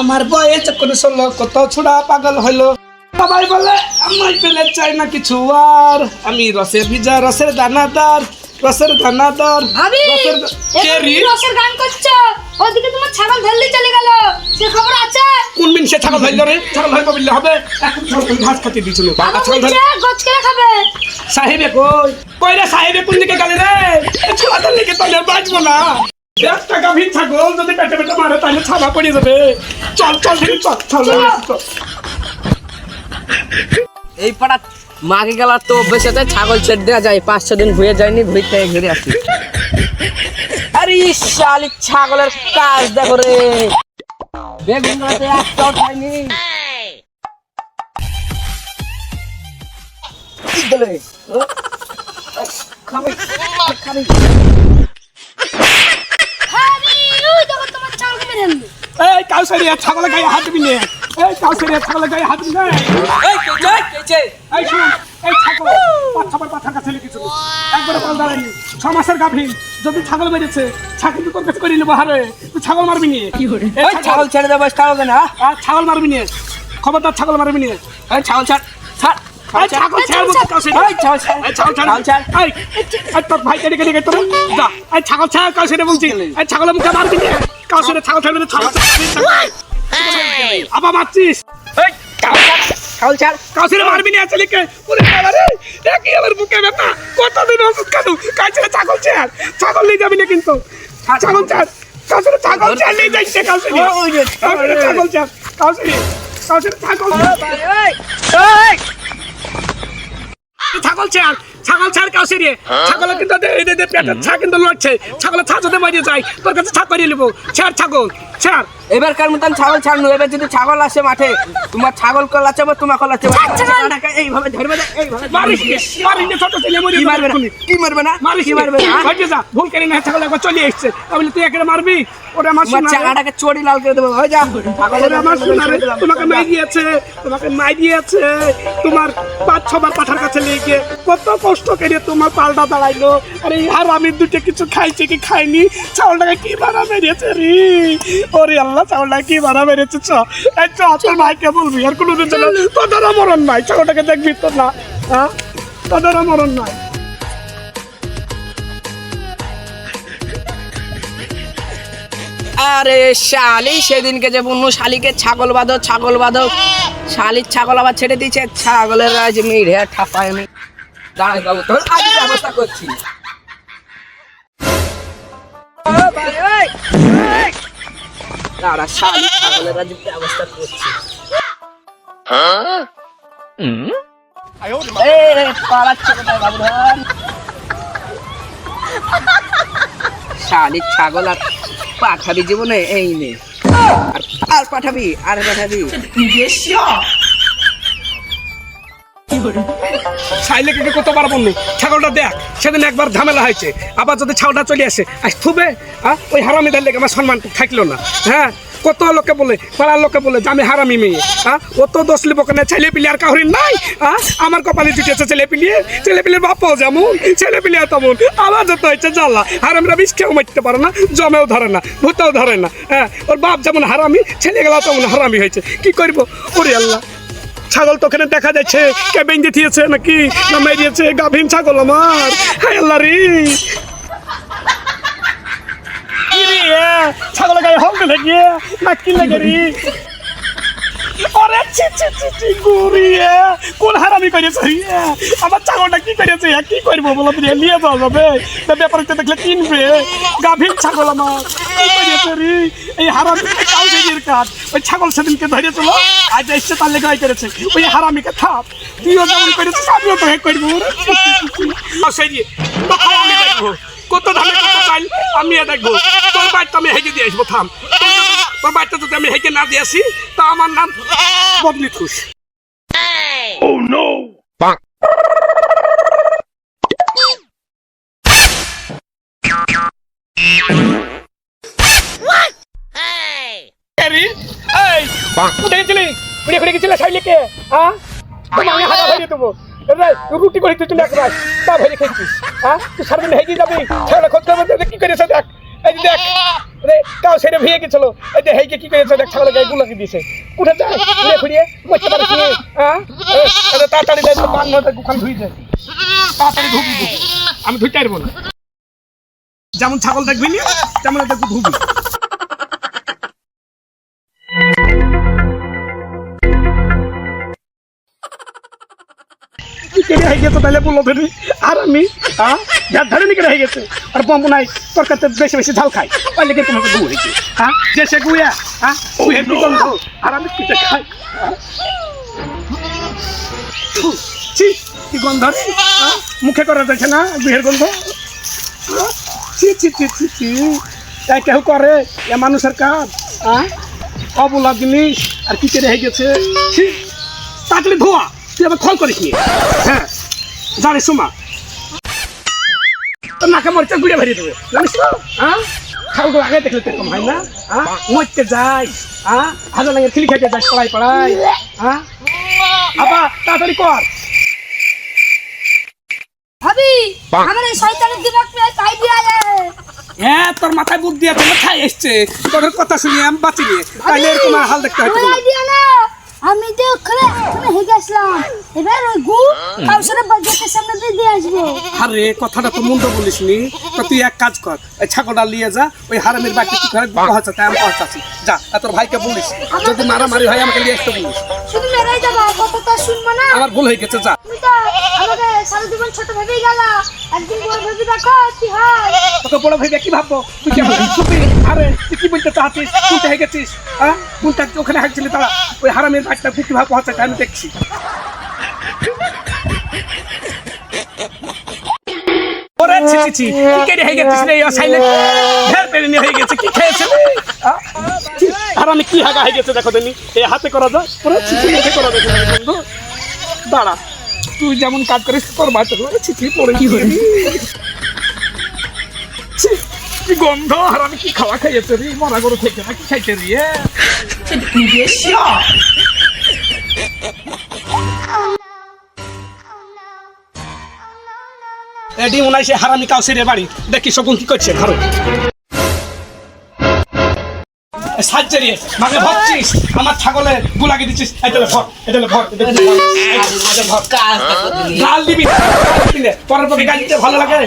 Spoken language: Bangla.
আমার বয়স করে ষোলো কত ছোড়া পাগল হইল। সবাই বলে আমার পেলে চাই না কিছু আর। আমি রসের ভিজা রসের দানাদার রসের দানাদার ভাবি রসের গান করছ? ওদিকে তোমার ছাগল ধরলি চলে গেল। সে খবর আছে? কোন মিন সে ছাগল ধরল রে? ছাগল ধরবো বললে হবে? এখন ছাগল ঘাস খাতে দিছিল বাবা ছাগল ধর গোছ খাবে? সাহেবে কই? কই রে সাহেবে কোন দিকে গেলে রে? লিগে তাহলে বাঁচবো না। ছাগল এই পাড়া মাকে গেলার তো অভ্যেসতে ছাগল ছেড়ে দেওয়া যায়, পাঁচ ছ দিন ঘুরে যায়নি ঘুরে থেকে ঘুরে আসি। আরে শালি ছাগলের কাজ দেখো রে। বেগুন গাছে একটাও খাইনি? খাবে খাবে ভাবি ওই দেখো তোমার ছাগলকে মেরে আনবে এই কাউসারিয়া ছাগলের গায়ে হাত দিবি নে। এই কাউসারিয়া ছাগলের গায়ে হাত দিবি নে। এই কেছে এই শুন এই ছাগল পাঁচ পাথার কাছে। লিখেছিল একবারে পাল দাঁড়ায়নি ছ মাসের গাভীর। যদি ছাগল মেরেছে ছাগল তোর কাছে করে নেব হারে। তুই ছাগল মারবি নিয়ে ওই ছাগল ছেড়ে দেবো ছাগল না। আর ছাগল মারবি নিয়ে খবরদার ছাগল মারবি নিয়ে এই ছাগল ছাড় ছাড়। এই ছাগল ছাড় বলছি। এই ছাগল ছাড়। এই ছাগল ছাড় ছাগল ছাড়। এই এই তোর ভাই কেটে কেটে কেটে যা এই ছাগল বলছি। এই ছাগলের মুখে মারবি নিয়ে কাউসারিয়া ছাগল ছাড়বি না ছাগল আবার মারছিস? কাউসিরে মারবি না আছে লিখে? ওরে বাবা রে একই আমার বুকে ব্যথা কতদিন ওষুধ খাদু কাউসিরে ছাগল ছাড়? ছাগল নিয়ে যাবি না কিন্তু। ছাগল ছাড় কাউসিরে ছাগল ছাড় নিয়ে যাইছে কাউসিরে কাউসিরে ছাগল ছাড় কাউসিরে কাউসিরে ছাগল ছাগল ছাড় ছাগল ছাড় কাউসিরে ছাগল কিন্তু এই দে পেটের ছা কিন্তু লড়ছে। ছাগলের ছা যদি মারিয়ে যায় তোর কাছে ছা করিয়ে নেব। ছাড় ছাগল ছাড়। এবারকার মতন ছাগল ছাড়নু এবার যদি ছাগল আসে মাঠে তোমার ছাগল কলাচ্ছে বা তোমার কলাচ্ছে এইভাবে ধরবে না, এইভাবে মারিস নে, মারিস ছোট ছেলে মরিয়ে কি মারবে না? কি মারবে না? মারিস কি মারবে না? মারবে যা ভুল করে না ছাগল একবার চলে এসছে। তাহলে তুই একে মারবি? ওরে আমার শোনা চাকাটাকে চড়ি লাল করে দেবো হয়ে যা। ছাগলের আমার রে, তোমাকে মাই দিয়েছে তোমাকে মাই দিয়েছে তোমার পাঁচ ছবার পাঠার কাছে নিয়ে কত কষ্ট করে তোমার পাল্টা দাঁড়াইলো। আরে আর আমি দুটো কিছু খাইছি কি খাইনি? চাউলটাকে কি ভাড়া মেরেছে রে? ওরে আল্লাহ, চাউলটাকে কি ভাড়া মেরেছে? চ তোর ভাইকে বলবি, আর যেন তোদের মরণ নাই। চাউলটাকে দেখবি তো না হ্যাঁ তোদের মরণ নাই। আরে শালি, সেদিনকে যে বন্য শালিকে ছাগল বাঁধো ছাগল বাঁধো শালির ছাগল আবার ছেড়ে দিয়েছে। ছাগলের রাজ মেরে ঠাপায় আমি দাঁড়াই বাবু তোর আজ ব্যবস্থা করছি। দাঁড়া ছাগলের ব্যবস্থা। শালির ছাগল আর পাঠাবি জীবনে এই নে আর আর পাঠাবি আর পাঠাবি। ছাইলে কিন্তু কতবার বললি ছাগলটা দেখ সেদিন একবার ঝামেলা হয়েছে। আবার যদি ছাগলটা চলে আসে আজ থুবে হ্যাঁ ওই হারামিদের লেগে আমার সম্মান থাকল না। হ্যাঁ? কত লোকে বলে, পাড়ার লোকে বলে যে আমি হারামি মেয়ে হ্যাঁ অত দোষ লিব কেন ছেলে পিলি আর কাহরিন নাই হ্যাঁ আমার কপালে জুটেছে ছেলে পিলিয়ে ছেলে পিলির বাপও যেমন, ছেলে পিলিয়ে তেমন আমার যত হয়েছে জ্বালা। হারামিরা বিষ খেয়েও মারতে পারে না, জমেও ধরে না, ভূতেও ধরে না হ্যাঁ? ওর বাপ যেমন হারামি, ছেলে ছেলেগুলা তেমন হারামি হয়েছে। কি করব? ওরে আল্লাহ, ছাগল তো ওখানে দেখা যাচ্ছে, কে বেঁধে দিয়েছে নাকি, না মেরিয়েছে গাভীন ছাগল আমার। হায় আল্লাহ রে! রে ছাগলের গায়ে হল দিলে গিয়ে না কি লাগে রে ওরে ছি ছি ছি ছি গুরি এ, কোন হারামি করেছে? ইয়ে? আমার ছাগলটা কি করেছে? এ? কি করব বলো তো নিয়ে যাওয়া যাবে তা ব্যাপারটা দেখলে কিনবে। গাভীর ছাগল আমার। কি করেছে রে? এই হারামি কাউকে কাজ ওই ছাগল সেদিনকে ধরেছিল আজ এসছে তার লেগে ওই করেছে। ওই হারামিকে থাপ তুইও যেমন করেছিস আমিও তো হেক করব সেই দেখব কত ধানে আমি দেখব তোর বাড়িতে আমি হেঁকে দিয়ে আসব থাম। তোর যদি- বাড়িতে যদি আমি হেঁকে না দিয়ে আসি তা আমার নাম বদলি খুশ এই, কোথায় গেছিলি? ঘুরে ঘুরে গেছিলে শাইলিকে, হ্যাঁ? তোমার আমি হাওয়া ভরিয়ে দেবো। রুটি করে তুই চলে একবার তা ভরে খেয়েছিস? হ্যাঁ? তুই সারাদিন হেগে যাবি? খোঁজ করবে যে কি করেছে দেখ? এই যে দেখ রে ভেঙে গেছিল। এই যে হেইকে কি করেছে দেখ, ছাগলের গায়ে গুলাকে দিয়েছে। উঠে যায় ঘুরে ঘুরিয়ে মরতে পারিস হ্যাঁ? তাড়াতাড়ি যাই তো বান হতে গুখান ধুই যায় তাড়াতাড়ি ধুবি। আমি ধুইতে পারব না। যেমন ছাগল দেখবি নি, তেমন ধুবি। কেড়ে হয়ে গেছে তাহলে বলল ধরি আর আমি হ্যাঁ যার ধরে নিকে হয়ে গেছে। আর বম্ব নাই তরকারিতে বেশি বেশি ঝাল খাই। ওই লেগে তোমাকে গু হয়েছে? হ্যাঁ যে সে গুয়া হ্যাঁ গুয়ের কি গন্ধ। আর আমি পিঠে খাই? ছি, কি গন্ধ? মুখে করা যাচ্ছে না বিহের গন্ধ? ছি ছি ছি ছি ছি। তাই কেউ করে? এ মানুষের কাজ হ্যাঁ অবলা জিনিস, আর কি কেড়ে হয়ে গেছে? ছি, তাড়াতাড়ি ধোয়া। তুই আবার খল করিস নি? হ্যাঁ। জানিস সোমা। তোর নাকে মরিচা গুড়ে ভরিয়ে দেবে। জানিস তো? হ্যাঁ? খাওয়া আগে দেখলে তো এরকম হয় না? হ্যাঁ? মরতে যাই। হ্যাঁ? হাজার লাগে খিলি খাইতে যাস পড়াই পড়াই হ্যাঁ? আবার তাড়াতাড়ি কর। ভাবি আমার এই শয়তানের দিমাগ মে এক আইডিয়া হ্যাঁ তোর মাথায় বুদ্ধি আছে মাথায় এসছে। তোর কথা শুনি আমি বাঁচি নিয়ে তাইলে এরকম হাল দেখতে হয় আমার আইডিয়া না আমি যে ওখানে ওখানে হেগে আসলাম। এবার ওই গু কাউসারে বাজেটের সামনে দিয়ে দিয়ে আসব। আরে কথাটা তো মন্দ বলিস নি তো তুই এক কাজ কর এই ছাগলটা নিয়ে যা ওই হারামির বাড়িতে কি করে পৌঁছাতে আমি পৌঁছাচ্ছি। যা আর তোর ভাইকে বলিস যদি মারামারি হয় আমাকে নিয়ে আসতে বলিস। শুধু মেরাই যাব শুনব না। আমার ভুল হয়ে গেছে যা। তুমি তো আমাকে সারা জীবন ছোট ভেবেই গেল। একদিন বড় ভেবে দেখো কি হয়। তোকে বড় ভাইবে কি ভাববো? তুই কি তুই আরে তুই কি বলতে চাচ্ছিস? কোনটা হয়ে গেছিস হ্যাঁ কোনটা ওখানে হাঁটছিলি তারা? ওই হারামের বাড়িটা তুই কীভাবে পৌঁছাতে আমি দেখছি। ছি ছি ছি। কি কেড়ে হয়ে গেছিস রে সাইলেন্ট ঢের পেরে নিয়ে হয়ে গেছে কি খেয়েছিস আর আমি কি হাগা হয়ে গেছে দেখো দেনি এই হাতে করা ছি ছি মুখে করা দেখো বন্ধু। দাঁড়া তুই যেমন কাজ করিস তোর বাচ্চা ছি ছি পড়ে কি হয়ে কি গন্ধ আর আমি কি খাওয়া খাইয়েছে রে মরা গরু থেকে না কি খাইতে রে এডি উনাইছে সে হারামি কাউসের বাড়ি। দেখি শকুন কি করছে ঘরে সাহায্যে রে মানে ভাবছিস আমার ছাগলে গুলাকে দিচ্ছিস। এটালে ভর এটালে ভর এটালে ভর। গাল দিবি। পরের গাল দিতে ভালো লাগে।